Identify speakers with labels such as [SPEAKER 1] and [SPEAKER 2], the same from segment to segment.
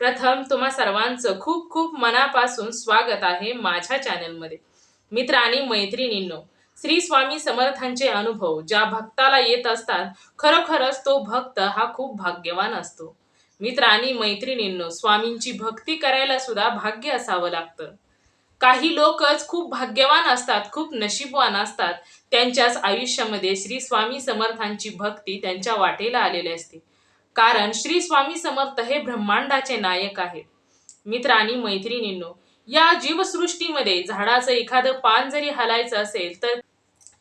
[SPEAKER 1] प्रथम तुम्हा सर्वांचं खूप खूप मनापासून स्वागत आहे माझ्या चॅनलमध्ये. मित्र आणि मैत्रिणींनो श्री स्वामी समर्थांचे अनुभव ज्या भक्ताला येत असतात खरोखरच तो भक्त हा खूप भाग्यवान असतो. मित्र आणि मैत्रिणींनो स्वामींची भक्ती करायला सुद्धा भाग्य असावं लागतं. काही लोकच खूप भाग्यवान असतात खूप नशीबवान असतात. त्यांच्याच आयुष्यामध्ये श्री स्वामी समर्थांची भक्ती त्यांच्या वाटेला आलेली असते. कारण श्री स्वामी समर्थ हे ब्रह्मांडाचे नायक आहेत. मित्र आणि मैत्रिणींनो या जीवसृष्टीमध्ये झाडाचं एखादं पान जरी हलायचं असेल तर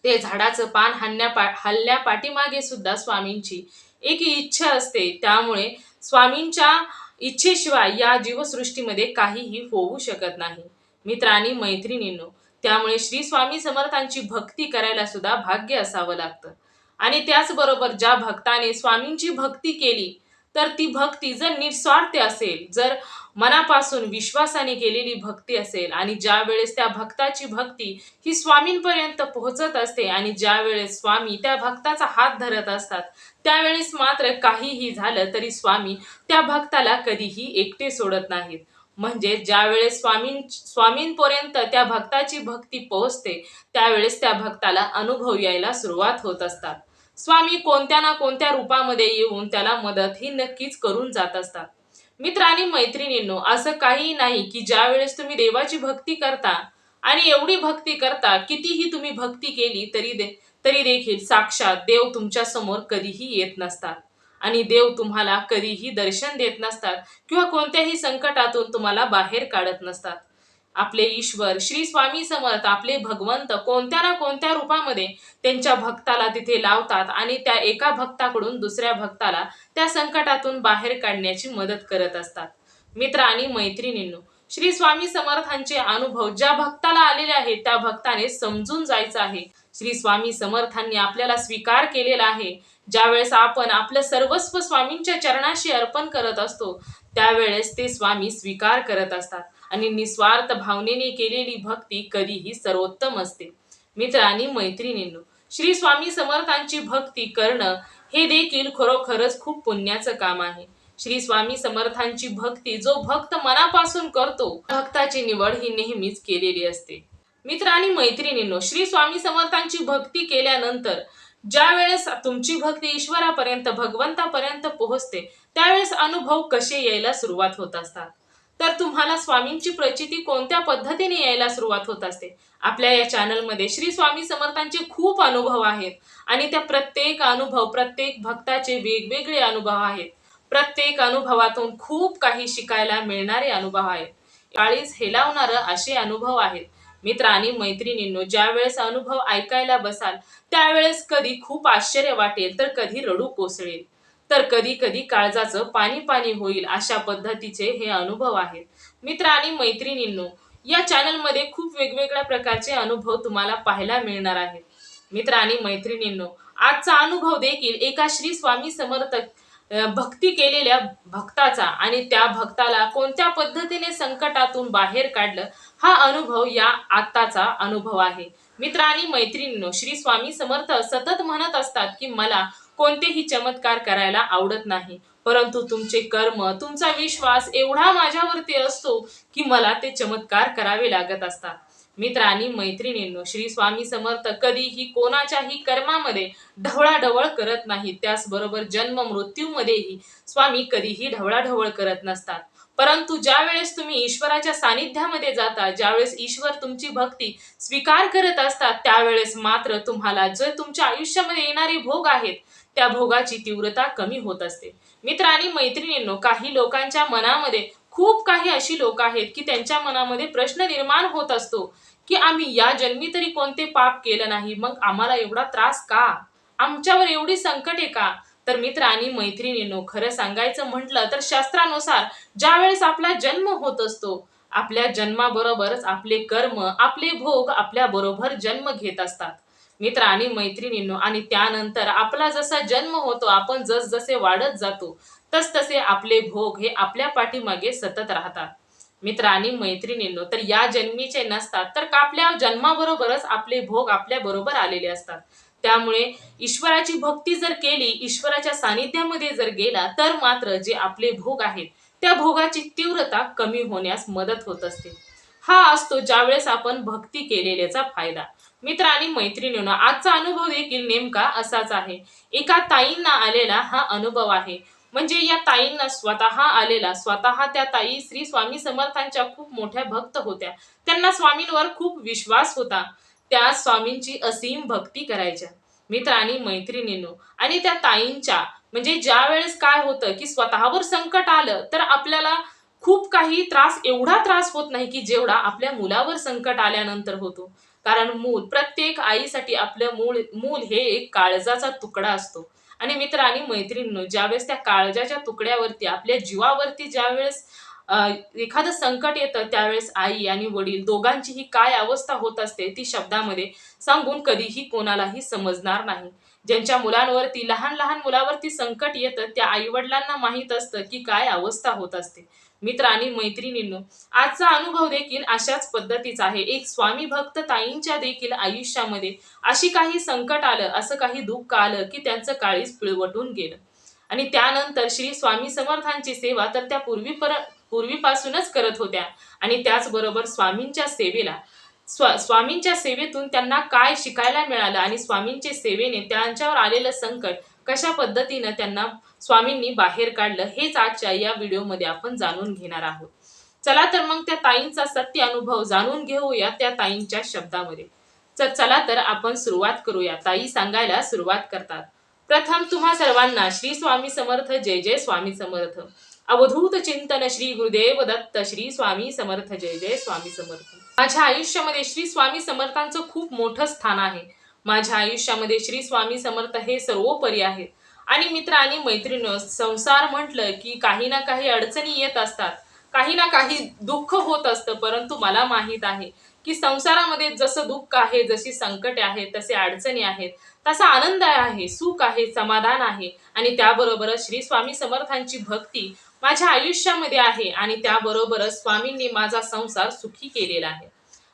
[SPEAKER 1] ते झाडाचं पान हलण्या पा पाठीमागे सुद्धा स्वामींची एक इच्छा असते. त्यामुळे स्वामींच्या इच्छेशिवाय या जीवसृष्टीमध्ये काहीही होऊ शकत नाही. मित्र आणि मैत्रिणींनो त्यामुळे श्री स्वामी समर्थांची भक्ती करायला सुद्धा भाग्य असावं लागतं. आणि त्याचबरोबर ज्या भक्ताने स्वामींची भक्ती केली तर ती भक्ती जर निस्वार्थ असेल जर मनापासून विश्वासाने केलेली भक्ती असेल आणि ज्या वेळेस त्या भक्ताची भक्ती ही स्वामींपर्यंत पोहोचत असते आणि ज्या वेळेस स्वामी त्या भक्ताचा हात धरत असतात त्यावेळेस मात्र काहीही झालं तरी स्वामी त्या भक्ताला कधीही एकटे सोडत नाहीत. म्हणजे ज्या वेळेस स्वामीं स्वामींपर्यंत त्या भक्ताची भक्ती पोहोचते त्यावेळेस त्या भक्ताला अनुभव यायला सुरुवात होत असतात. स्वामी कोणत्या ना कोणत्या रूपामध्ये येऊन त्याला मदत ही नक्कीच करून जात असतात. मित्र आणि मैत्रिणींनो असं काही नाही की ज्या वेळेस तुम्ही देवाची भक्ती करता आणि एवढी भक्ती करता कितीही तुम्ही भक्ती केली तरी दे तरी देखील साक्षात देव तुमच्यासमोर कधीही येत नसतात. आणि देव तुम्हाला कधीही दर्शन देत नसतात किंवा कोणत्याही संकटातून तुम्हाला बाहेर काढत नसतात. आपले ईश्वर श्री स्वामी समर्थ आपले भगवंत कोणत्या ना कोणत्या रूपामध्ये त्यांच्या भक्ताला तिथे लावतात आणि त्या एका भक्ताकडून दुसऱ्या भक्ताला त्या संकटातून बाहेर काढण्याची मदत करत असतात. मित्र आणि मैत्रिणींनो श्री स्वामी समर्थांचे अनुभव ज्या भक्ताला आलेले आहेत त्या भक्ताने समजून जायचं आहे. श्री स्वामी समर्थांनी आपल्याला स्वीकार केलेला आहे. ज्यावेळेस आपण आपलं सर्वस्व स्वामींच्या चरणाशी अर्पण करत असतो त्यावेळेस ते स्वामी स्वीकार करत असतात. आणि निस्वार्थ भावनेने केलेली भक्ती कधीही सर्वोत्तम असते. मित्र आणि मैत्रिणींनो श्री स्वामी समर्थांची भक्ती करणं हे देखील खरोखरच खूप पुण्याचं काम आहे. श्री स्वामी समर्थांची भक्ती जो भक्त मनापासून करतो भक्ताची निवड ही नेहमीच केलेली असते. मित्र आणि मैत्रिणींनो श्री स्वामी समर्थांची भक्ती केल्यानंतर ज्या वेळेस तुमची भक्ती ईश्वरापर्यंत भगवंतापर्यंत पोहोचते त्यावेळेस अनुभव कसे यायला सुरुवात होत असतात? तर तुम्हाला स्वामींची प्रचिती कोणत्या पद्धतीने यायला सुरुवात होत असते? आपल्या या चॅनलमध्ये श्री स्वामी समर्थांचे खूप अनुभव आहेत आणि त्या प्रत्येक अनुभव प्रत्येक भक्ताचे वेगवेगळे अनुभव आहेत. प्रत्येक अनुभवातून खूप काही शिकायला मिळणारे अनुभव आहेत. काळीच हेलावणारं असे अनुभव आहेत. मित्र आणि मैत्रिणींनो ज्या वेळेस अनुभव ऐकायला बसाल त्यावेळेस कधी खूप आश्चर्य वाटेल तर कधी रडू कोसळेल. तर कधी कधी काळजाचं पाणी पाणी होईल अशा पद्धतीचे हे अनुभव आहेत. मित्र आणि मैत्रिणींनो या चॅनलमध्ये खूप वेगवेगळ्या प्रकारचे अनुभव तुम्हाला पाहायला मिळणार आहेत. मित्र आणि मैत्रिणींनो आजचा अनुभव देखील एका श्री स्वामी समर्थक भक्ती केलेल्या भक्ताचा आणि त्या भक्ताला कोणत्या पद्धतीने संकटातून बाहेर काढलं हा अनुभव या आत्ताचा अनुभव आहे. मित्र आणि मैत्रिणींनो श्री स्वामी समर्थ सतत म्हणत असतात की मला कोणतेही चमत्कार करायला आवडत नाही. परंतु तुमचे कर्म तुमचा विश्वास एवढा माझ्यावरती असतो की मला ते चमत्कार करावे लागत असतात. मित्र आणि मैत्रिणींनो श्री स्वामी समर्थ कधीही कोणाच्याही कर्मामध्ये ढवळाढवळ करत नाही त्याचबरोबर जन्म मृत्यूमध्येही स्वामी कधीही ढवळाढवळ करत नसतात. परंतु ज्या वेळेस तुम्ही ईश्वराच्या सानिध्यामध्ये जाता ज्यावेळेस ईश्वर तुमची भक्ती स्वीकार करत असतात त्यावेळेस मात्र तुम्हाला जर तुमच्या आयुष्यामध्ये येणारे भोग आहेत त्या भोगाची तीव्रता कमी होत असते. मित्र आणि मैत्रिणींनो काही लोकांच्या मनामध्ये खूप काही अशी लोक आहेत की त्यांच्या मनामध्ये प्रश्न निर्माण होत असतो की आम्ही या जन्मी तरी कोणते पाप केलं नाही मग आम्हाला एवढा त्रास का? आमच्यावर एवढी संकटे का? तर मित्र आणि मैत्रिणीनो खरं सांगायचं म्हटलं तर शास्त्रानुसार ज्या वेळेस आपला जन्म होत असतो आपल्या जन्माबरोबरच आपले कर्म आपले भोग आपल्या बरोबर जन्म घेत असतात. मित्र आणि मैत्रिणींनो आणि त्यानंतर आपला जसा जन्म होतो आपण जस जसे वाढत जातो तस तसे आपले भोग हे आपल्या पाठीमागे सतत राहतात. मित्र आणि मैत्रिणींनो तर या जन्मीचे नसतात तर आपल्या जन्माबरोबरच आपले भोग आपल्या बरोबर आलेले असतात. त्यामुळे ईश्वराची भक्ती जर केली ईश्वराच्या सानिध्यामध्ये जर गेला तर मात्र जे आपले भोग आहेत त्या भोगाची तीव्रता कमी होण्यास मदत होत असते. हा असतो ज्यावेळेस आपण भक्ती केलेल्याचा फायदा. मित्र आणि मैत्रिणीनं आजचा अनुभव देखील नेमका असाच आहे. एका ताईंना आलेला हा अनुभव आहे. म्हणजे या ताईंना स्वतः आलेला स्वतः त्या ताई श्री स्वामी समर्थांच्या खूप मोठ्या भक्त होत्या. त्यांना स्वामींवर खूप विश्वास होता. त्या स्वामींची असीम भक्ती करायच्या. मित्र आणि मैत्रिणींनो आणि त्या ताईंच्या म्हणजे ज्या वेळेस काय होतं की स्वतःवर संकट आलं तर आपल्याला खूप काही त्रास एवढा त्रास होत नाही की जेवढा आपल्या मुलावर संकट आल्यानंतर होतो. कारण मूल प्रत्येक आईसाठी आपलं मूल मूल हे एक काळजाचा तुकडा असतो. आणि मित्र आणि मैत्रिणींनो ज्यावेळेस त्या काळजाच्या तुकड्यावरती आपल्या जीवावरती ज्यावेळेस एखादं संकट येतं त्यावेळेस आई आणि वडील दोघांचीही काय अवस्था होत असते ती शब्दामध्ये सांगून कधीही कोणालाही समजणार नाही. ज्यांच्या मुलांवरती लहान लहान मुलावरती संकट येतं त्या आई वडिलांना माहीत असतं की काय अवस्था होत असते. मित्र आणि मैत्रिणींनो आजचा अनुभव देखील अशाच पद्धतीचा आहे. एक स्वामी भक्त ताईंच्या देखील आयुष्यामध्ये अशी काही संकट आलं असं काही दुःख आलं की त्यांचं काळीच पिळवटून गेलं. आणि त्यानंतर श्री स्वामी समर्थांची सेवा तर त्या पूर्वी पर पूर्वीपासूनच करत होत्या. आणि त्याचबरोबर स्वामींच्या सेवेला स्व स्वामींच्या सेवेतून त्यांना काय शिकायला मिळालं आणि स्वामींचे सेवेने त्यांच्यावर आलेलं संकट कशा पद्धतीनं त्यांना स्वामींनी बाहेर काढलं हेच आजच्या या व्हिडिओमध्ये आपण जाणून घेणार आहोत. चला तर मग त्या ताईंचा सत्य अनुभव जाणून घेऊया त्या ताईंच्या शब्दामध्ये. तर चला तर आपण सुरुवात करूया. ताई सांगायला सुरुवात करतात. प्रथम तुम्हा सर्वांना श्री स्वामी समर्थ जय जय स्वामी समर्थ. अवधूत चिंतन श्री गुरुदेव दत्त श्री स्वामी समर्थ जय जय स्वामी समर्थ. माझ्या आयुष्यामध्ये श्री स्वामी समर्थांचं खूप मोठं स्थान आहे. माझ्या आयुष्यामध्ये श्री स्वामी समर्थ हे सर्वोपरी आहेत. आणि मित्र आणि मैत्रिणी संसार म्हटलं की काही ना काही अडचणी येत असतात. काही ना काही दुःख होत असतं परंतु मला माहीत आहे की संसारामध्ये जसं दुःख आहे जशी संकटे आहेत तसे अडचणी आहेत. तसा आनंद आहे सुख आहे समाधान आहे. आणि त्याबरोबरच श्री स्वामी समर्थांची भक्ती माझ्या आयुष्यामध्ये आहे आणि त्याबरोबरच स्वामींनी माझा संसार सुखी केलेला आहे.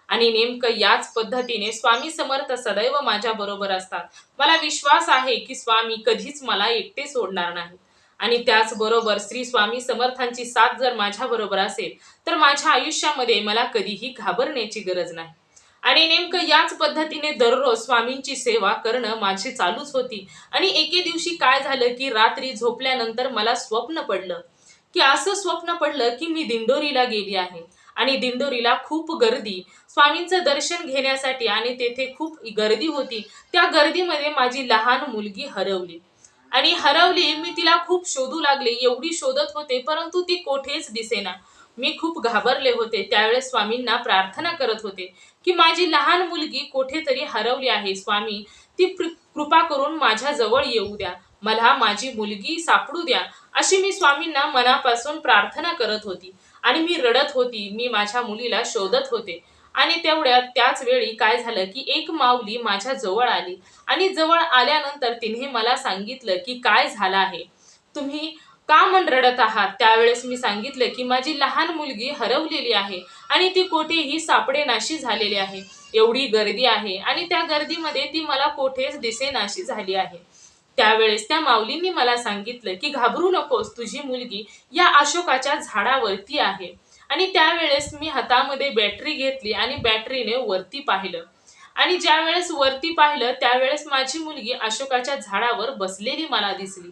[SPEAKER 1] आणि नेमकं याच पद्धतीने स्वामी समर्थ सदैव माझ्या बरोबर असतात. मला विश्वास आहे की स्वामी कधीच मला एकटे सोडणार नाही आणि त्याचबरोबर श्री स्वामी समर्थांची साथ जर माझ्या बरोबर असेल तर माझ्या आयुष्यामध्ये मला कधीही घाबरण्याची गरज नाही. आणि नेमकं याच पद्धतीने दररोज स्वामींची सेवा करणं माझी चालूच होती. आणि एके दिवशी काय झालं की रात्री झोपल्यानंतर मला स्वप्न पडलं. की असं स्वप्न पडलं की मी दिंडोरीला गेली आहे. आणि दिंडोरीला खूप गर्दी. स्वामींचं दर्शन घेण्यासाठी आणि तेथे खूप गर्दी होती. त्या गर्दीमध्ये माझी लहान मुलगी हरवली. आणि हरवली मी तिला खूप शोधू लागले. एवढी शोधत होते परंतु ती कोठेच दिसेना. मी खूप घाबरले होते. त्यावेळेस स्वामींना प्रार्थना करत होते की माझी लहान मुलगी कोठेतरी हरवली आहे. स्वामी ती कृपा करून माझ्या जवळ येऊ द्या. मला माझी मुलगी सापडू द्या. अशी मी स्वामींना मनापासून प्रार्थना करत होती. आणि मी रडत होती. मी माझ्या मुलीला शोधत होते. आणि तेवढ्यात त्याच वेळी काय झालं की एक माऊली माझ्या जवळ आली. आणि जवळ आल्यानंतर तिने मला सांगितलं की काय झालं आहे? तुम्ही का मन रडत आहात? त्यावेळेस मी सांगितलं की माझी लहान मुलगी हरवलेली आहे आणि ती कोठेही सापडेनाशी झालेली आहे. एवढी गर्दी आहे आणि त्या गर्दीमध्ये ती मला कोठेच दिसेनाशी झाली आहे. त्यावेळेस त्या माऊलींनी मला सांगितलं की घाबरू नकोस तुझी मुलगी या अशोकाच्या झाडावरती आहे. आणि त्यावेळेस मी हातामध्ये बॅटरी घेतली आणि बॅटरीने वरती पाहिलं. आणि ज्या वेळेस वरती पाहिलं त्यावेळेस माझी मुलगी अशोकाच्या झाडावर बसलेली मला दिसली.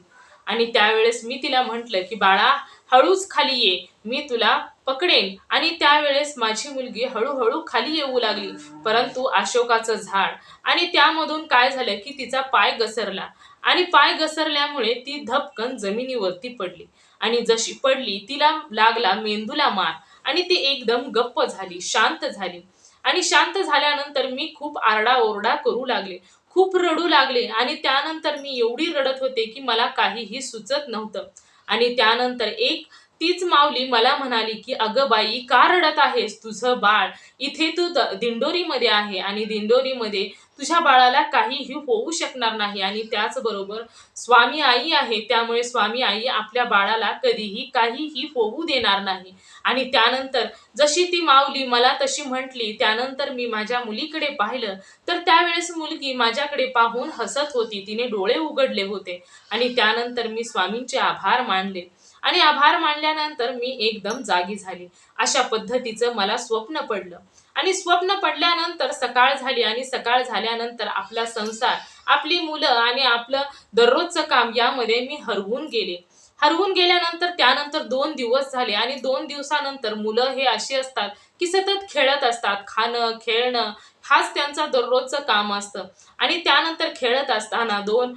[SPEAKER 1] आणि त्यावेळेस मी तिला म्हटलं की बाळा हळूच खाली ये. मी तुला पकडेन. आणि त्यावेळेस माझी मुलगी हळूहळू खाली येऊ लागली. परंतु अशोकाचं झाड आणि त्यामधून काय झालं की तिचा पाय घसरला. आणि पाय घसरल्यामुळे ती धपकन जमिनीवरती पडली. आणि जशी पडली तिला लागला मेंदूला मार आणि ती एकदम गप्प झाली शांत झाली. आणि शांत झाल्यानंतर मी खूप आरडाओरडा करू लागले. खूप रडू लागले आणि त्यानंतर मी एवढी रडत होते की मला काहीही सुचत नव्हतं. आणि त्यानंतर एक तीच माऊली मला म्हणाली की अगं बाई का रडत आहेस तुझं बाळ? इथे तू द- दिंडोरीमध्ये आहे आणि दिंडोरीमध्ये तुझ्या बाळाला काहीही होऊ शकणार नाही आणि त्याचबरोबर स्वामी आई आहे त्यामुळे स्वामी आई आपल्या बाळाला कधीही काहीही होऊ देणार नाही. आणि त्यानंतर जशी ती माऊली मला तशी म्हटली त्यानंतर मी माझ्या मुलीकडे पाहिलं तर त्यावेळेस मुलगी माझ्याकडे पाहून हसत होती तिने डोळे उघडले होते आणि त्यानंतर मी स्वामींचे आभार मानले. आणि आभार मानल्यानंतर मी एकदम जागी झाली. अशा पद्धतीचं मला स्वप्न पडलं. आणि स्वप्न पडल्यानंतर सकाळ झाली आणि सकाळ झाल्यानंतर आपला संसार आपली मुलं आणि आपलं दररोजचं काम यामध्ये मी हरवून गेले. हरवून गेल्यानंतर त्यानंतर दोन दिवस झाले आणि दोन दिवसानंतर मुलं हे अशी असतात की सतत खेळत असतात. खाणं खेळणं हाच त्यांचा दररोजचं काम असतं. आणि त्यानंतर खेळत असताना दोन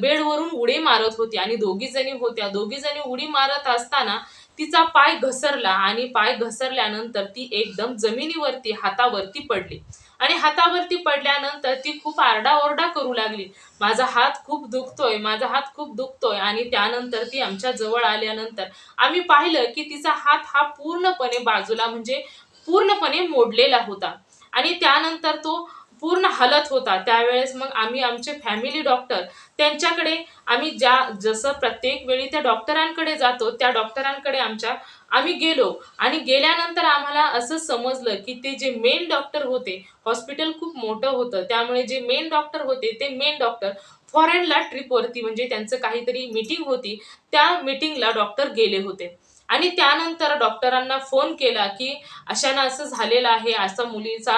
[SPEAKER 1] बेडवरून उडी मारत होती आणि दोघीजणी होत्या. दोघीजणी उडी मारत असताना तिचा पाय घसरला आणि पाय घसरल्यानंतर ती एकदम जमिनीवरती हातावरती पडली. आणि हातावरती पडल्यानंतर ती खूप आरडाओरडा करू लागली. माझा हात खूप दुखतोय माझा हात खूप दुखतोय. आणि त्यानंतर ती आमच्या जवळ आल्यानंतर आम्ही पाहिलं की तिचा हात हा पूर्णपणे बाजूला म्हणजे पूर्णपणे मोडलेला होता. आणि त्यानंतर तो पूर्ण हलत होता. त्यावेळेस मग आम्ही आमचे फॅमिली डॉक्टर त्यांच्याकडे आम्ही ज्या जसं प्रत्येक वेळी त्या डॉक्टरांकडे जातो त्या डॉक्टरांकडे आमच्या आम्ही गेलो. आणि गेल्यानंतर आम्हाला असं समजलं की ते जे मेन डॉक्टर होते हॉस्पिटल खूप मोठं होतं. त्यामुळे जे मेन डॉक्टर होते ते मेन डॉक्टर फॉरेनला ट्रिपवरती म्हणजे त्यांचं काहीतरी मीटिंग होती त्या मीटिंगला डॉक्टर गेले होते. आणि त्यानंतर डॉक्टरांना फोन केला की अशानं असं झालेलं आहे असा मुलीचा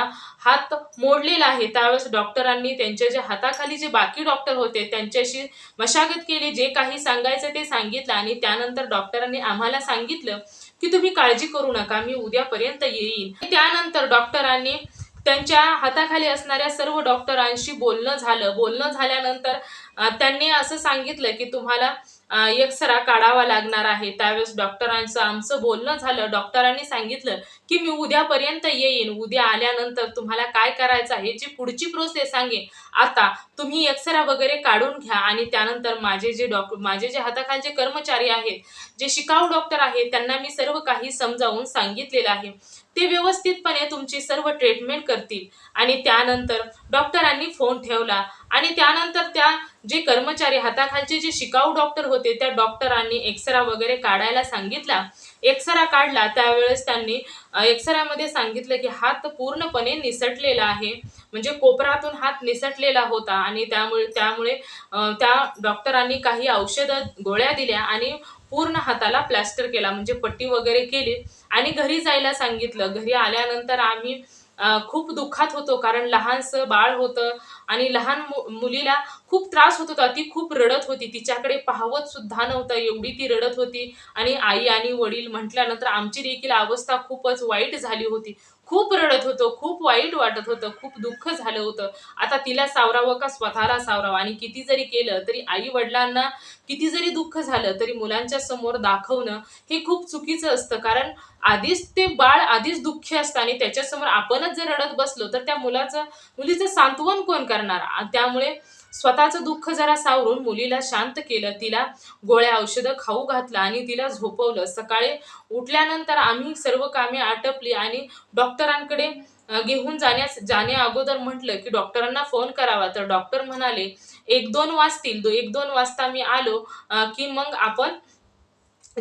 [SPEAKER 1] हात मोडलेला आहे. त्यावेळेस डॉक्टरांनी त्यांच्या जे हाताखाली जे बाकी डॉक्टर होते त्यांच्याशी मशागत केली जे काही सांगायचं ते सांगितलं आणि त्यानंतर डॉक्टरांनी आम्हाला सांगितलं की तुम्ही काळजी करू नका मी उद्यापर्यंत येईन. त्यानंतर डॉक्टरांनी त्यांच्या हाताखाली असणाऱ्या सर्व डॉक्टरांशी बोलणं झालं. बोलणं झाल्यानंतर त्यांनी असं सांगितलं की तुम्हाला एक्सरा काढावा लागणार आहे. त्यावेळेस डॉक्टरांचं आमचं बोलणं झालं. डॉक्टरांनी सांगितलं की मी उद्यापर्यंत येईन. उद्या आल्यानंतर तुम्हाला काय करायचं आहे जी पुढची प्रोसेस सांगेन. आता तुम्ही एक्सरा वगैरे काढून घ्या आणि त्यानंतर माझे जे डॉक्टर माझे जे हाताखालचे कर्मचारी आहेत जे शिकाऊ डॉक्टर आहेत त्यांना मी सर्व काही समजावून सांगितलेलं आहे. ते व्यवस्थितपणे तुमची सर्व ट्रीटमेंट करतील. आणि त्यानंतर डॉक्टरांनी फोन ठेवला. आणि त्यानंतर त्या जे कर्मचारी हाताखालचे जे शिकाऊ डॉक्टर होते त्या डॉक्टरांनी एक्सरा वगैरे काढायला सांगितला. एक्सरा काढला. त्यावेळेस त्यांनी एक्सरामध्ये सांगितलं की हात पूर्णपणे निसटलेला आहे. म्हणजे कोपरातून हात निसटलेला होता. आणि त्यामुळे त्यामुळे त्या डॉक्टरांनी काही औषधं गोळ्या दिल्या आणि पूर्ण हाताला प्लॅस्टर केला म्हणजे पट्टी वगैरे केली. आणि घरी जायला सांगितलं. घरी आल्यानंतर आम्ही खूप दुःखात होतो कारण लहानसं बाळ होतं आणि लहान मु- मुलीला खूप त्रास होत होता. ती खूप रडत होती. तिच्याकडे पाहवत सुद्धा नव्हतं. एवढी ती रडत होती. आणि आई आणि वडील म्हटल्यानंतर आमची देखील अवस्था खूपच वाईट झाली होती. खूप रडत होतो खूप वाईट वाटत होतं खूप दुःख झालं होतं. आता तिला सावरावं का स्वतःला सावरावं? आणि किती जरी केलं तरी आई वडिलांना किती जरी दुःख झालं तरी मुलांच्या समोर दाखवणं हे खूप चुकीचं असतं. कारण आधीच ते बाळ आधीच दुःखी असतं आणि त्याच्यासमोर आपणच जर रडत बसलो तर त्या मुलाचं मुलीचं सांत्वन कोण करणार? त्यामुळे स्वतःचं दुःख जरा सावरून मुलीला शांत केलं. तिला गोळ्या औषधं खाऊ घातलं आणि तिला झोपवलं. सकाळी उठल्यानंतर आम्ही सर्व कामे आटपली आणि डॉक्टरांकडे घेऊन जाण्यास जाण्या अगोदर म्हटलं की डॉक्टरांना फोन करावा. तर डॉक्टर म्हणाले एक दोन वाजतील. दो एक दोन वाजता मी आलो की मग आपण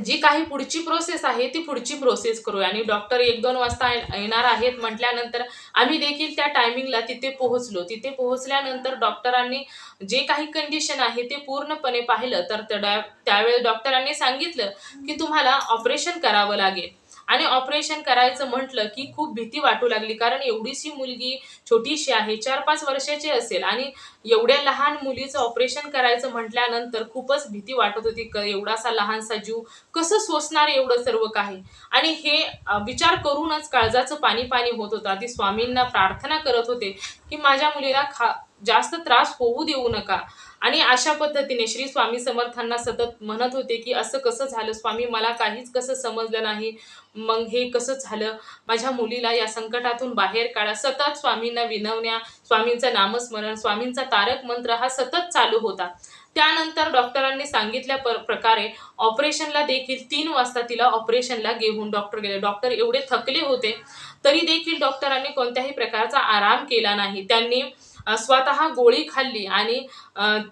[SPEAKER 1] जी काही पुढची प्रोसेस आहे ती पुढची प्रोसेस करूया. आणि डॉक्टर एक दोन वाजता येणार आहेत म्हटल्यानंतर आम्ही देखील त्या टायमिंगला तिथे पोहोचलो. तिथे पोहोचल्यानंतर डॉक्टरांनी जे काही कंडिशन आहे ते पूर्णपणे पाहिलं. तर त्या- त्यावेळेस डॉक्टरांनी सांगितलं की तुम्हाला ऑपरेशन करावं लागेल. आणि ऑपरेशन करायचं म्हटलं की खूप भीती वाटू लागली. कारण एवढीशी मुलगी छोटीशी आहे चार पाच वर्षाची असेल आणि एवढ्या लहान मुलीचं ऑपरेशन करायचं म्हटल्यानंतर खूपच भीती वाटत होती. एवढासा लहानसा जीव कसं सोसणार एवढं सर्व काही? आणि हे विचार करूनच काळजाचं पाणी पाणी होत होता. ती स्वामींना प्रार्थना करत होते की माझ्या मुलीला खा जास्त त्रास होऊ देऊ नका. आणि अशा पद्धतीने श्री स्वामी समर्थांना सतत म्हणत होते की असं कसं झालं स्वामी? मला काहीच कसं समजलं नाही. मग हे कसं झालं? माझ्या मुलीला या संकटातून बाहेर काढा. सतत स्वामींना विनवण्या स्वामींचं नामस्मरण स्वामींचा तारक मंत्र हा सतत चालू होता. त्यानंतर डॉक्टरांनी सांगितल्या प्र प्रकारे ऑपरेशनला देखील तीन वाजता तिला ऑपरेशनला घेऊन डॉक्टर गेले. डॉक्टर एवढे थकले होते तरी देखील डॉक्टरांनी कोणत्याही प्रकारचा आराम केला नाही. त्यांनी स्वतः गोळी खाल्ली आणि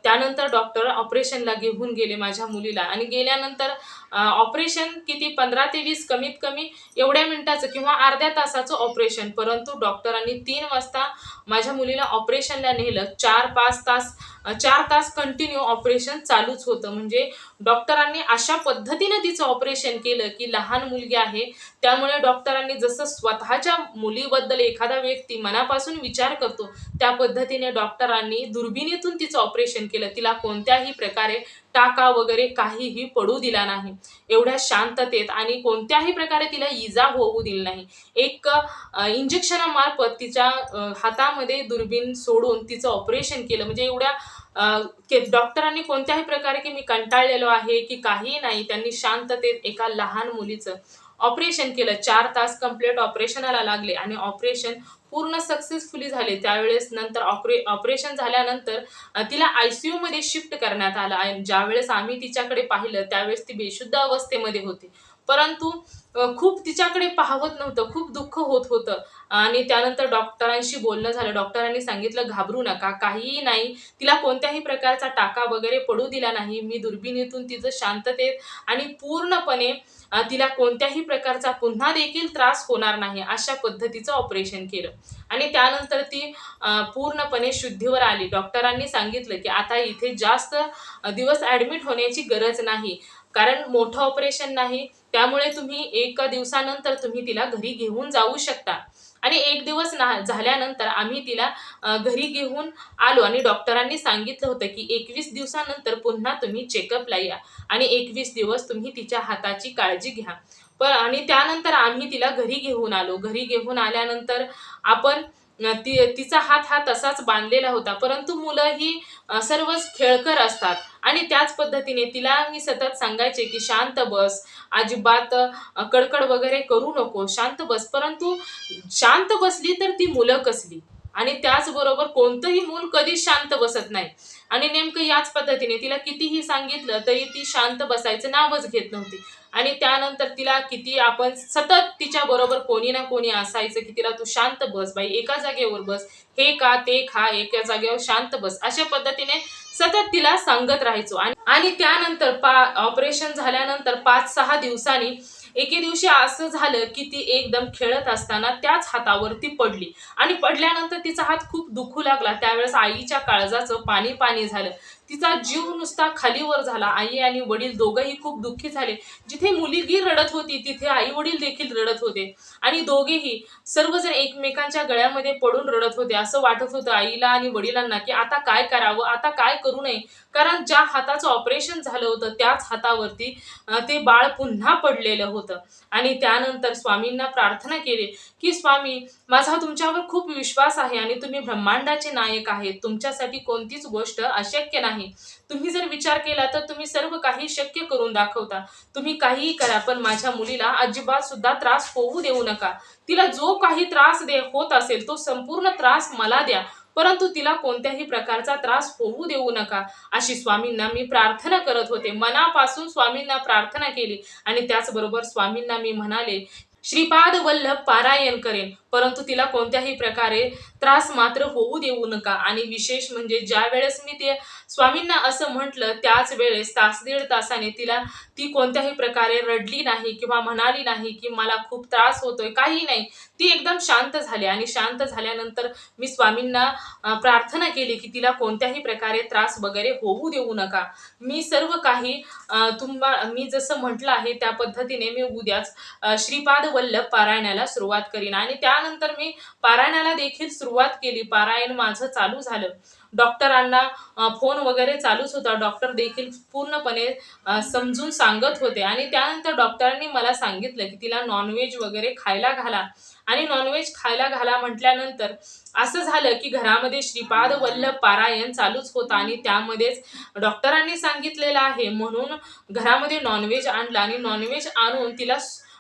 [SPEAKER 1] त्यानंतर डॉक्टर ऑपरेशनला घेऊन गेले माझ्या मुलीला. आणि गेल्यानंतर ऑपरेशन किती? पंधरा ते वीस कमीत कमी एवढ्या मिनिटाचं किंवा अर्ध्या तासाचं ऑपरेशन परंतु डॉक्टरांनी तीन वाजता माझ्या मुलीला ऑपरेशनला नेलं. चार पाच तास चार तास कंटिन्यू ऑपरेशन चालूच होतं. म्हणजे डॉक्टरांनी अशा पद्धतीने तिचं ऑपरेशन केलं की लहान मुलगी आहे. त्यामुळे डॉक्टरांनी जसं स्वतःच्या मुलीबद्दल एखादा व्यक्ती मनापासून विचार करतो त्या पद्धतीने डॉक्टरांनी दुर्बिणीतून तिचं ऑपरेशन केलं. तिला कोणत्याही प्रकारे टाका वगैरे काहीही पडू दिला नाही. एवढ्या शांततेत आणि कोणत्याही प्रकारे तिला इजा होऊ दिली नाही. एक इंजेक्शनामार्फत तिच्या हातामध्ये दुर्बीण सोडून तिचं ऑपरेशन केलं. म्हणजे एवढ्या के- डॉक्टरांनी कोणत्याही प्रकारे की मी कंटाळलेलो आहे की काही नाही त्यांनी शांततेत एका लहान मुलीचं ऑपरेशन केलं. चार तास कंप्लीट ऑपरेशनाला लागले आणि ऑपरेशन पूर्ण सक्सेसफुली झाले. त्यावेळेस नंतर ऑपरे ऑपरेशन झाल्यानंतर तिला आय सी यूमध्ये शिफ्ट करण्यात आलं आणि ज्यावेळेस आम्ही तिच्याकडे पाहिलं त्यावेळेस ती बेशुद्ध अवस्थेमध्ये होती. परंतु खूप तिच्याकडे पाहवत नव्हतं खूप दुःख होत होतं. आणि त्यानंतर डॉक्टरांशी बोलणं झालं. डॉक्टरांनी सांगितलं घाबरू नका काहीही नाही. तिला कोणत्याही प्रकारचा टाका वगैरे पडू दिला नाही. मी दुर्बिणीतून तिचं शांततेत आणि पूर्णपणे तिला कोणत्याही प्रकारचा पुन्हा देखील त्रास होणार नाही अशा पद्धतीचं ऑपरेशन केलं. आणि त्यानंतर ती पूर्णपणे शुद्धीवर आली. डॉक्टरांनी सांगितलं की आता इथे जास्त दिवस ॲडमिट होण्याची गरज नाही. कारण मोठं ऑपरेशन नाही. त्यामुळे तुम्ही एका दिवसानंतर तुम्ही तिला घरी घेऊन जाऊ शकता. आणि एक दिवस ना झाल्यानंतर आम्ही तिला घरी घेऊन आलो आणि डॉक्टरांनी सांगितलं होतं की एकवीस दिवसानंतर पुन्हा तुम्ही चेकअपला या आणि एकवीस दिवस तुम्ही तिच्या हाताची काळजी घ्या. पण आणि त्यानंतर आम्ही तिला घरी घेऊन आलो. घरी घेऊन आल्यानंतर आपण ती तिचा हात हा तसाच बांधलेला होता. परंतु मुलं ही सर्वच खेळकर असतात. आणि त्याच पद्धतीने तिला मी सतत सांगायचे की शांत बस. अजिबात कडकड वगैरे करू नको. शांत बस. परंतु शांत बसली तर ती मुलं कसली? आणि त्याचबरोबर कोणतंही मूल कधीच शांत बसत नाही. आणि नेमकं याच पद्धतीने तिला कितीही सांगितलं तरी ती शांत बसायचं नावच घेत नव्हती. आणि त्यानंतर तिला किती आपण सतत तिच्या बरोबर कोणी ना कोणी असायचं की तिला तू शांत बस बाई एका जागेवर बस. हे का ते खा एका जागेवर शांत बस. अशा पद्धतीने सतत तिला सांगत राहायचो. आणि त्यानंतर पा ऑपरेशन झाल्यानंतर पाच सहा दिवसांनी एके दिवशी असं झालं की ती एकदम खेळत असताना त्याच हातावरती पडली. आणि पडल्यानंतर तिचा हात खूप दुखू लागला. त्यावेळेस आईच्या काळजाचं पाणी पाणी झालं. तिचा जीव नुसता खालीवर झाला. आई आणि वडील दोघंही खूप दुःखी झाले. जिथे मुलगी रडत होती तिथे आई वडील देखील रडत होते. आणि दोघेही सर्वजण एकमेकांच्या गळ्यामध्ये पडून रडत होते. असं वाटत होतं आईला आणि वडिलांना की आता काय करावं आता काय करू नये. कारण ज्या हाताचं ऑपरेशन झालं होतं त्याच हातावरती ते बाळ पुन्हा पडलेलं होतं. आणि त्यानंतर स्वामींना प्रार्थना केली की स्वामी माझा तुमच्यावर खूप विश्वास आहे आणि तुम्ही ब्रह्मांडाचे नायक आहेत. तुमच्यासाठी कोणतीच गोष्ट अशक्य नाही. तुम्ही जर विचार केला तर तुम्ही सर्व काही शक्य करून दाखवता. तुम्ही काहीही करा पण माझ्या मुलीला अजिबात सुद्धा त्रास होऊ देऊ नका. तिला जो काही त्रास दे होत असेल तो संपूर्ण त्रास मला द्या. परंतु तिला कोणत्याही प्रकारचा त्रास होऊ देऊ नका. अशी स्वामींना मी प्रार्थना करत होते. मनापासून स्वामींना प्रार्थना केली. आणि त्याचबरोबर स्वामींना मी म्हणाले श्रीपाद वल्लभ पारायण करेन. परंतु तिला कोणत्याही प्रकारे त्रास मात्र होऊ देऊ नका. आणि विशेष म्हणजे ज्या वेळेस मी ते स्वामींना असं म्हटलं त्याच वेळेस तास दीड तासाने तिला ती कोणत्याही प्रकारे रडली नाही किंवा म्हणाली नाही की मला खूप त्रास होतोय काही नाही. ती एकदम शांत झाली आणि शांत झाल्यानंतर मी स्वामींना प्रार्थना केली की तिला कोणत्याही प्रकारे त्रास वगैरे होऊ देऊ नका. मी सर्व काही तुम्हा मी जसं म्हटलं आहे त्या पद्धतीने मी उद्याच श्रीपाद वल्लभ पारायणाला सुरुवात करीन. आणि त्या त्यानंतर मी पारायणाला देखील सुरुवात केली. पारायण माझं चालू झालं. डॉक्टरांना फोन वगैरे चालूच होता. डॉक्टर देखील पूर्णपणे समजून सांगत होते. आणि त्यानंतर डॉक्टरांनी मला सांगितलं की तिला नॉनव्हेज वगैरे खायला घाला. आणि नॉनव्हेज खायला घाला म्हटल्यानंतर असं झालं की घरामध्ये श्रीपाद वल्लभ पारायण चालूच होता आणि त्यामध्येच डॉक्टरांनी सांगितलेलं आहे. म्हणून घरामध्ये नॉनव्हेज आणलं आणि नॉनव्हेज आणून तिला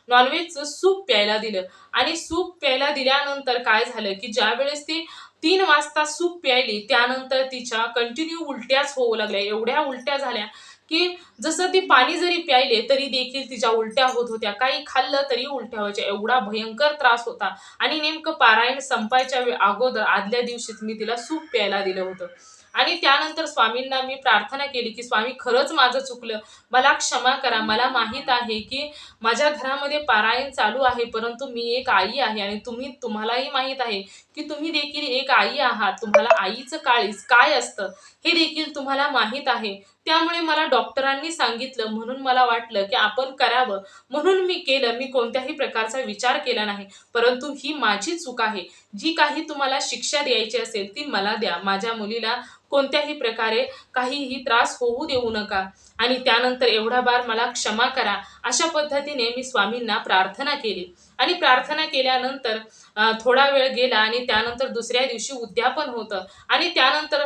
[SPEAKER 1] नॉनव्हेजचं सूप प्यायला दिलं. आणि सूप प्यायला दिल्यानंतर काय झालं की ज्या वेळेस ती तीन वाजता सूप प्यायली त्यानंतर तिच्या कंटिन्यू उलट्याच होऊ लागल्या. एवढ्या उलट्या झाल्या की जसं ती पाणी जरी प्यायले तरी देखील तिच्या उलट्या होत होत्या. काही खाल्लं तरी उलट्या व्हायच्या. एवढा भयंकर त्रास होता. आणि नेमकं पारायण संपायच्या वे- अगोदर आदल्या दिवशीच मी तिला सूप प्यायला दिलं होतं. आणि त्यानंतर स्वामींना मी प्रार्थना केली की स्वामी खरंच माझं चुकलं. मला क्षमा करा. मला माहीत आहे की माझ्या घरामध्ये पारायण चालू आहे परंतु मी एक आई आहे आणि तुम्ही तुम्हालाही माहीत आहे की तुम्ही देखील एक आई आहात. तुम्हाला आईचं काळीज काय असतं हे देखील तुम्हाला माहीत आहे. त्यामुळे मला डॉक्टरांनी सांगितलं. म्हणून मला वाटलं की आपण करावं. म्हणून मी केलं. मी कोणत्याही प्रकारचा विचार केला नाही. परंतु ही माझी चूक आहे. जी काही तुम्हाला शिक्षा द्यायची असेल ती मला द्या. माझ्या मुलीला कोणत्याही प्रकारे काहीही त्रास होऊ देऊ नका. आणि त्यानंतर एवढा बार मला क्षमा करा. अशा पद्धतीने मी स्वामींना प्रार्थना केली. आणि प्रार्थना केल्यानंतर थोडा वेळ गेला आणि त्यानंतर दुसऱ्या दिवशी उद्यापन होतं. आणि त्यानंतर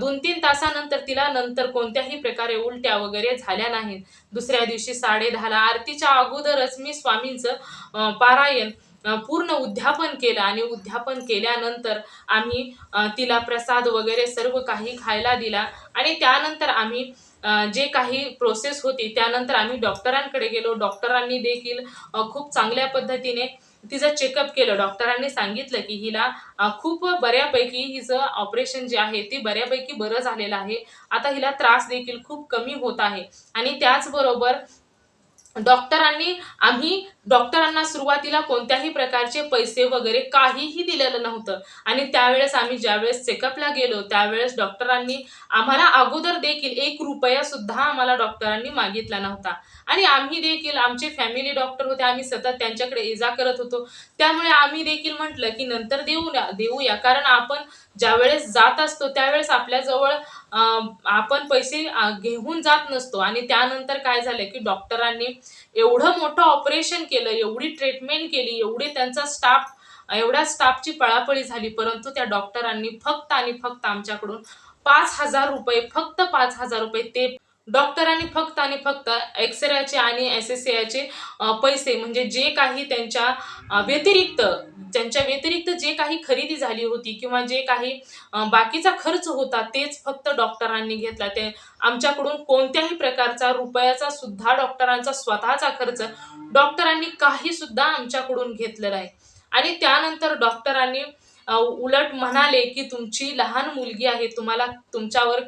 [SPEAKER 1] दोन तीन तासानंतर तिला नंतर कोणत्याही प्रकारे उलट्या वगैरे झाल्या नाहीत. दुसऱ्या दिवशी साडे दहाला आरतीच्या अगोदरच मी स्वामींचं पारायण पूर्ण उद्यापन केलं आणि उद्यापन केल्यानंतर आम्ही तिला प्रसाद वगैरे सर्व काही खायला दिला आणि त्यानंतर आम्ही जे काही प्रोसेस होती त्यानंतर आम्ही डॉक्टरांकडे गेलो. डॉक्टरांनी देखील खूप चांगल्या पद्धतीने तिचं चेकअप केलं. डॉक्टरांनी सांगितलं की हिला खूप बऱ्यापैकी हिचं ऑपरेशन जे आहे ते बऱ्यापैकी बरं झालेलं आहे. आता हिला त्रास देखील खूप कमी होत आहे. आणि त्याचबरोबर डॉक्टरांनी आम्ही डॉक्टरांना सुरुवातीला कोणत्याही प्रकारचे पैसे वगैरे काहीही दिलेलं नव्हतं. आणि त्यावेळेस आम्ही ज्यावेळेस चेकअपला गेलो त्यावेळेस डॉक्टरांनी आम्हाला अगोदर देखील एक रुपया सुद्धा आम्हाला डॉक्टरांनी मागितला नव्हता. आणि आम्ही देखील आमचे फॅमिली डॉक्टर होते आम्ही सतत त्यांच्याकडे इजा करत होतो. त्यामुळे आम्ही देखील म्हटलं की नंतर देऊ देऊया. कारण आपण ज्यावेळेस जात असतो त्यावेळेस आपल्याजवळ आपण पैसे घेऊन जात नसतो. आणि त्यानंतर काय झालं की डॉक्टरांनी एवढं मोठं ऑपरेशन केलं एवढी ट्रीटमेंट केली एवढी त्यांचा स्टाफ एवढ्या स्टाफची पळापळी झाली परंतु त्या डॉक्टरांनी फक्त आणि फक्त आमच्याकडून पाच हजार रुपये फक्त पाच हजार रुपये ते डॉक्टरांनी फक्त आणि फक्त एक्सरेचे आणि एस एस एचे पैसे म्हणजे जे काही त्यांच्या व्यतिरिक्त त्यांच्या व्यतिरिक्त जे काही खरेदी झाली होती किंवा जे काही बाकीचा खर्च होता तेच फक्त डॉक्टरांनी घेतला. ते आमच्याकडून कोणत्याही प्रकारचा रुपयाचा सुद्धा डॉक्टरांचा स्वतःचा खर्च डॉक्टरांनी काही सुद्धा आमच्याकडून घेतलेला आहे आणि त्यानंतर डॉक्टरांनी उलट म्हणाले की तुमची लहान मुलगी आहे तुम्हाला तुमच्यावर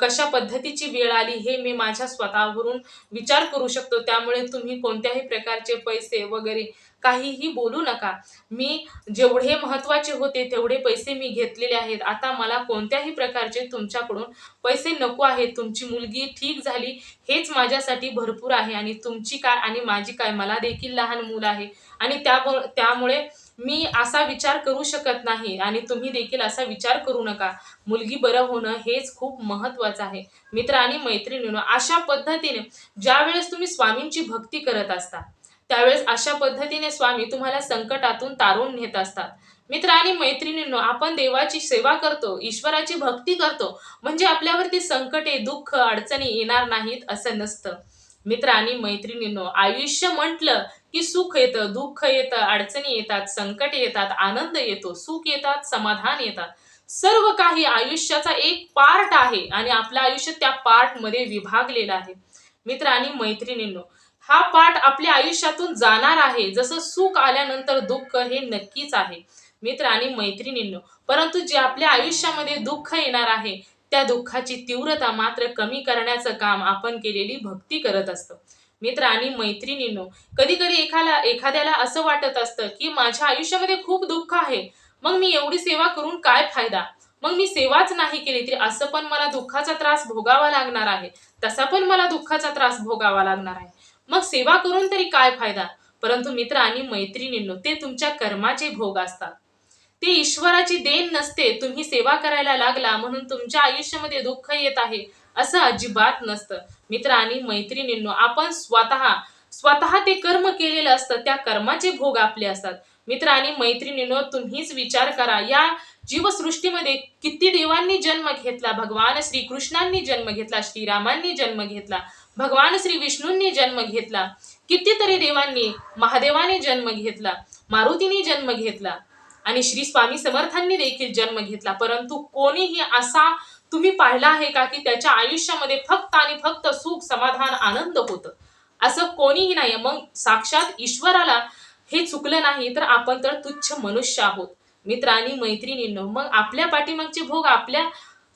[SPEAKER 1] कशा पद्धतीची वेळ आली हे मी माझ्या स्वतःवरून विचार करू शकतो. त्यामुळे तुम्ही कोणत्याही प्रकारचे पैसे वगैरे काहीही बोलू नका. मी जेवढे महत्त्वाचे होते तेवढे पैसे मी घेतलेले आहेत. आता मला कोणत्याही प्रकारचे तुमच्याकडून पैसे नको आहेत. तुमची मुलगी ठीक झाली हेच माझ्यासाठी भरपूर आहे. आणि तुमची काय आणि माझी काय मला देखील लहान मुलं आहे. आणि त्या त्यामुळे मी असा विचार करू शकत नाही आणि तुम्ही देखील असा विचार करू नका. मुलगी बरं होणं हेच खूप महत्त्वाचं आहे. मित्र आणि मैत्रिणीनं अशा पद्धतीने ज्यावेळेस तुम्ही स्वामींची भक्ती करत असता त्यावेळेस अशा पद्धतीने स्वामी तुम्हाला संकटातून तारून नेत असतात. मित्र आणि मैत्रिणींनो आपण देवाची सेवा करतो ईश्वराची भक्ती करतो म्हणजे आपल्यावरती संकटे दुःख अडचणी येणार नाहीत असं नसतं. मित्र आणि मैत्रिणींनो आयुष्य म्हटलं की सुख येतं दुःख येतं अडचणी येतात संकट येतात आनंद येतो सुख येतात समाधान येतात. सर्व काही आयुष्याचा एक पार्ट आहे आणि आपलं आयुष्य त्या पार्टमध्ये विभागलेलं आहे. मित्र आणि मैत्रिणींनो हा पार्ट आपल्या आयुष्यातून जाणार आहे. जसं सुख आल्यानंतर दुःख हे नक्कीच आहे. मित्र आणि मैत्रिणींनो परंतु जे आपल्या आयुष्यामध्ये दुःख येणार आहे त्या दुःखाची तीव्रता मात्र कमी करण्याचं काम आपण केलेली भक्ती करत असतो. मित्र आणि मैत्रिणींनो कधी कधी एखाला एखाद्याला असं वाटत असतं की माझ्या आयुष्यामध्ये खूप दुःख आहे. मग मी एवढी सेवा करून काय फायदा? मग मी सेवाच नाही केली तरी असं पण मला दुःखाचा त्रास भोगावा लागणार आहे. तसा पण मला दुःखाचा त्रास भोगावा लागणार आहे. मग सेवा करून तरी काय फायदा? परंतु मित्र आणि मैत्रिणींनो ते तुमच्या कर्माचे भोग असतात. ती ईश्वराची देण नसते. तुम्ही सेवा करायला लागला म्हणून तुमच्या आयुष्यामध्ये दुःख येत आहे असं अजिबात नसतं. मित्र आणि मैत्रिणींनो आपण स्वतः स्वतः ते कर्म केलेलं असतं. त्या कर्माचे भोग आपले असतात. मित्र आणि मैत्रिणींनो तुम्हीच विचार करा. या जीवसृष्टीमध्ये किती देवांनी जन्म घेतला भगवान श्रीकृष्णांनी जन्म घेतला श्रीरामांनी जन्म घेतला भगवान श्री विष्णूंनी जन्म घेतला कितीतरी देवांनी महादेवाने जन्म घेतला मारुतीने जन्म घेतला. आणि श्री स्वामी समर्थांनी देखील जन्म घेतला. परंतु कोणीही असा तुम्ही पाहिला आहे का की त्याच्या आयुष्यामध्ये फक्त आणि फक्त सुख समाधान आनंद होतं? असं कोणीही नाही. मग साक्षात ईश्वराला हे चुकलं नाही तर आपण तर तुच्छ मनुष्य आहोत. मित्रांनी मैत्रिणींनो मग आपल्या पाठीमागचे भोग आपल्या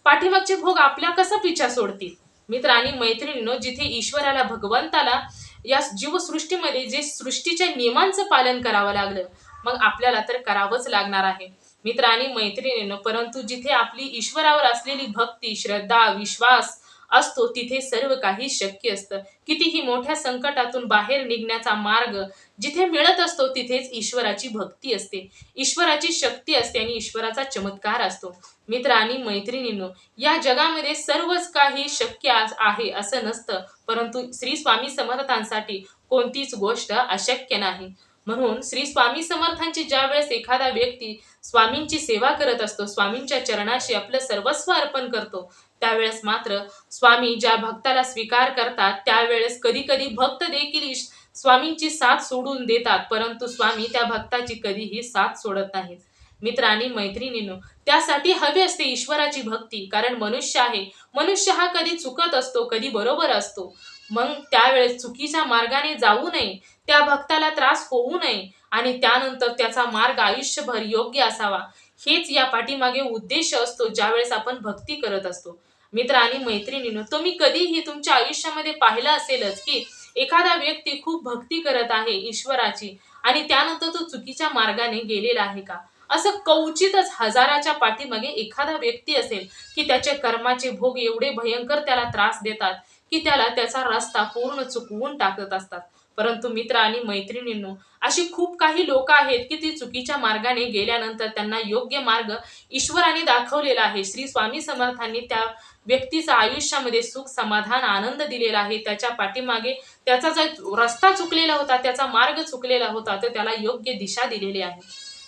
[SPEAKER 1] पाठीमागचे भोग आपल्या कसा पिछा सोडतील? मित्रांनी मैत्रिणींनो जिथे ईश्वराला भगवंताला या जीवसृष्टीमध्ये जे सृष्टीच्या नियमांचं पालन करावं लागलं मग आपल्याला तर करावंच लागणार आहे. मित्र आणि मैत्रिणींनो परंतु जिथे आपली ईश्वरावर असलेली भक्ती श्रद्धा विश्वास असतो तिथे सर्व काही शक्य असतं. कितीही मोठ्या संकटातून बाहेर निघण्याचा मार्ग जिथे मिळत असतो तिथेच ईश्वराची भक्ती असते. ईश्वराची शक्ती असते आणि ईश्वराचा चमत्कार असतो. मित्र आणि मैत्रिणींनो या जगामध्ये सर्वच काही शक्य आज आहे असं नसतं. परंतु श्री स्वामी समर्थांसाठी कोणतीच गोष्ट अशक्य नाही. म्हणून श्री स्वामी समर्थांची ज्या वेळेस एखादा व्यक्ती स्वामींची सेवा करत असतो स्वामींच्या चरणाशी आपलं सर्वस्व अर्पण करतो त्यावेळेस मात्र स्वामी ज्या भक्ताला स्वीकार करतात त्यावेळेस कधी कधी भक्त देखील स्वामींची साथ सोडून देतात परंतु स्वामी त्या भक्ताची कधीही साथ सोडत नाहीत. मित्र आणि मैत्रिणीनो त्यासाठी हवी असते ईश्वराची भक्ती कारण मनुष्य आहे. मनुष्य हा कधी चुकत असतो कधी बरोबर असतो. मग त्यावेळेस चुकीच्या मार्गाने जाऊ नये त्या भक्ताला त्रास होऊ नये आणि त्यानंतर त्याचा मार्ग आयुष्यभर योग्य असावा. हेच या पाठीमागे उद्देश असतो ज्यावेळेस आपण भक्ती करत असतो. मित्र आणि मैत्रिणींनो तुम्ही कधीही तुमच्या आयुष्यामध्ये पाहिलं असेलच की एखादा व्यक्ती खूप भक्ती करत आहे ईश्वराची आणि त्यानंतर तो चुकीच्या मार्गाने गेलेला आहे का? असं कवचितच हजाराच्या पाठीमागे एखादा व्यक्ती असेल की त्याचे कर्माचे भोग एवढे भयंकर त्याला त्रास देतात की त्याला त्याचा रस्ता पूर्ण चुकवून टाकत असतात. परंतु मित्र आणि मैत्रिणींनो अशी खूप काही लोक आहेत की ती चुकीच्या मार्गाने गेल्यानंतर त्यांना योग्य मार्ग ईश्वराने दाखवलेला आहे. श्री स्वामी समर्थांनी त्या व्यक्तीचा आयुष्यामध्ये सुख समाधान आनंद दिलेला आहे. त्याच्या पाठीमागे त्याचा जो रस्ता चुकलेला होता त्याचा मार्ग चुकलेला होता तर त्याला योग्य दिशा दिलेली आहे.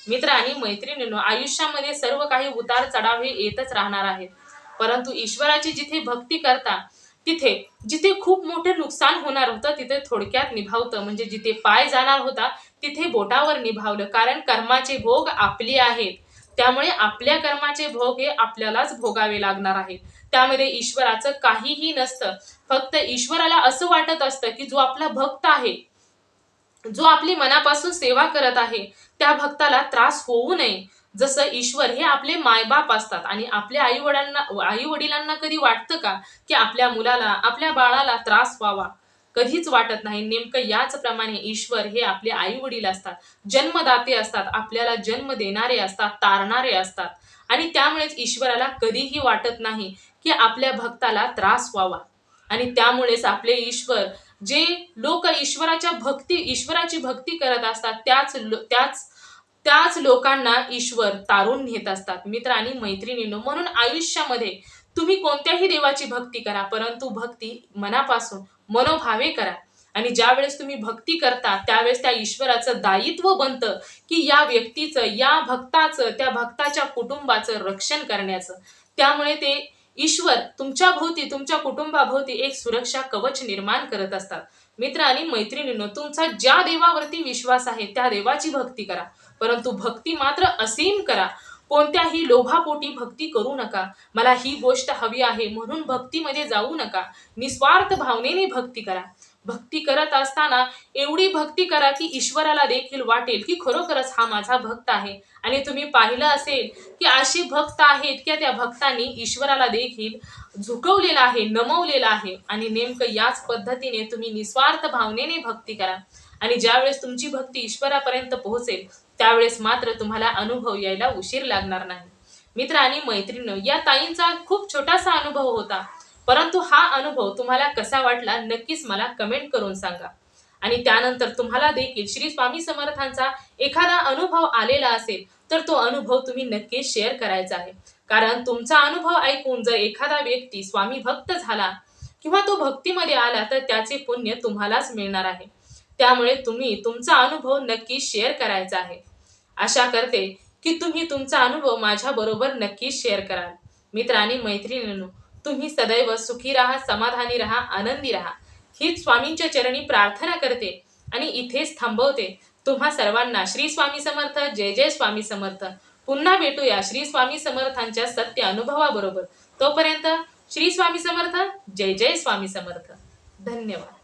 [SPEAKER 1] मित्र आणि मैत्रिणींनो आयुष्यामध्ये सर्व काही उतार चढाव हे येतच राहणार आहेत परंतु ईश्वराची जिथे भक्ती करता तिथे जिथे खूप मोठे नुकसान होणार होतं तिथे थोडक्यात निभावतं. म्हणजे जिथे पाय जाणार होता तिथे बोटावर निभावलं. कारण कर्माचे भोग आपले आहेत. त्यामुळे आपल्या कर्माचे भोग हे आपल्यालाच भोगावे लागणार आहेत. त्यामध्ये ईश्वराचं काहीही नसतं. फक्त ईश्वराला असं वाटत असतं की जो आपला भक्त आहे जो आपली मनापासून सेवा करत आहे त्या भक्ताला त्रास होऊ नये. जसं ईश्वर हे आपले मायबाप असतात आणि आपल्या आई वडिलांना आई वडिलांना कधी वाटतं का की आपल्या मुलाला आपल्या बाळाला त्रास व्हावा? कधीच वाटत नाही. नेमकं याच प्रमाणे ईश्वर हे आपले आई वडील असतात. जन्मदाते असतात. आपल्याला जन्म देणारे असतात तारणारे असतात. आणि त्यामुळेच ईश्वराला कधीही वाटत नाही की आपल्या भक्ताला त्रास व्हावा. आणि त्यामुळेच आपले ईश्वर जे लोक ईश्वराच्या भक्ती ईश्वराची भक्ती करत असतात त्याच त्याच त्याच लोकांना ईश्वर तारून नेत असतात. मित्र आणि मैत्रिणींनो म्हणून आयुष्यामध्ये तुम्ही कोणत्याही देवाची भक्ती करा परंतु भक्ती मनापासून मनोभावे करा. आणि ज्या वेळेस तुम्ही भक्ती करता त्यावेळेस त्या ईश्वराचं दायित्व बनतं की या व्यक्तीचं या भक्ताचं त्या भक्ताच्या कुटुंबाचं रक्षण करण्याचं. त्यामुळे ते ईश्वर तुमच्या भोवती तुमच्या कुटुंबाभोवती एक सुरक्षा कवच निर्माण करत असतात. मित्र आणि मैत्रिणींनो तुमचा ज्या देवावरती विश्वास आहे त्या देवाची भक्ती करा. परंतु भक्ती मात्र असीम करा. कोणत्याही लोभापोटी भक्ती करू नका. मला ही गोष्ट हवी आहे म्हणून भक्तीमध्ये जाऊ नका. निस्वार्थ भावनेने भक्ती करा. भक्ती करत असताना एवढी भक्ती करा की ईश्वराला देखील वाटेल की खरोखरच हा माझा भक्त आहे. आणि तुम्ही पाहिलं असेल की अशी भक्त आहेत की त्या भक्तांनी ईश्वराला देखील झुकवलेला आहे नमवलेला आहे. आणि नेमकं याच पद्धतीने तुम्ही निस्वार्थ भावनेने भक्ती करा. आणि ज्यावेळेस तुमची भक्ती ईश्वरापर्यंत पोहोचेल त्यावेळेस मात्र तुम्हाला अनुभव यायला उशीर लागणार नाही. मित्र आणि मैत्रिणी या ताईंचा खूप छोटासा अनुभव होता. परंतु हा अनुभव तुम्हाला कसा वाटला नक्कीच मला कमेंट करून सांगा. आणि त्यानंतर तुम्हाला देखील श्री स्वामी समर्थांचा एखादा अनुभव आलेला असेल तर तो अनुभव तुम्ही नक्कीच शेअर करायचा आहे. कारण तुमचा अनुभव ऐकून जर एखादा व्यक्ती स्वामी भक्त झाला किंवा तो भक्तीमध्ये आला तर त्याचे पुण्य तुम्हालाच मिळणार आहे. त्यामुळे तुम्ही तुमचा अनुभव नक्की शेअर करायचा आहे. आशा करते की तुम्ही तुमचा अनुभव माझ्या बरोबर नक्कीच शेअर कराल. मित्र आणि मैत्रिणींनो तुम्ही सदैव सुखी राहा समाधानी राहा आनंदी राहा. हीच स्वामींच्या चरणी प्रार्थना करते आणि इथेच थांबवते. तुम्हा सर्वांना श्री स्वामी समर्थ जय जय स्वामी समर्थ. पुन्हा भेटूया श्री स्वामी समर्थांच्या सत्य अनुभवाबरोबर. तोपर्यंत श्री स्वामी समर्थ जय जय स्वामी समर्थ. धन्यवाद.